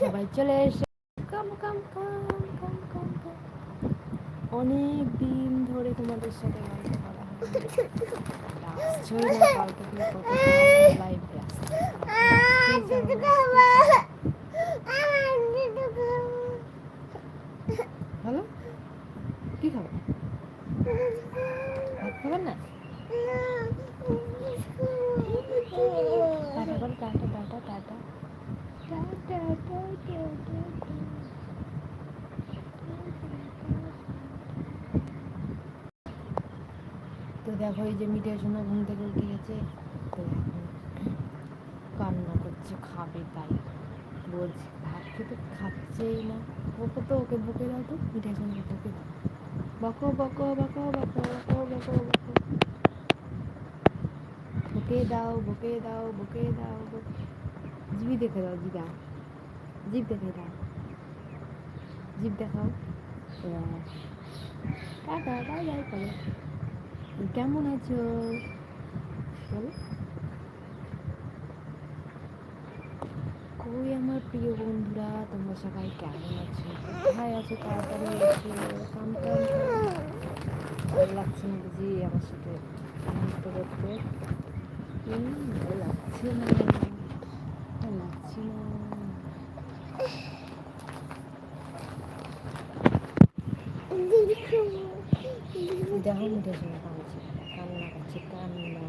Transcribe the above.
সবাই চলে এসে কাম কাম কাম কাম কাম অনেক দিন ধরে তোমাদের সাথে গল্প করা হয়। হ্যালো? কি খাব ভাত খাবেন না টাটা করে tata tata tata tata tata tata তো দেখো এই যে মিডিয়া শোনা ঘুম থেকে উঠে গেছে, তো কান্না করছে, খাবে তাই। বলছি ভাত খেতে খাচ্ছেই না। ওকে তো ওকে বুকে দাও তো মিডিয়া শোনাকে বুকে দাও। বকো বকো বকো বকো বকো বকো বকো। বুকে দাও বুকে দাও বুকে দাও জিবি দেখে দাও জিবা জিভ দেখে দাও জিভ দেখাও টাটা বাই বাই কেমন আছো বলো কই আমার প্রিয় বন্ধুরা, তোমরা সবাই কেমন আছো? কোথায় আছো, তাড়াতাড়ি ভালো লাগছে না বুঝি আমার সাথে? মুহূর্ত করতে লাগছে না। লাগছে না। দেখো মিঠে শুনে কাঁদছে কান্না করছে কান্না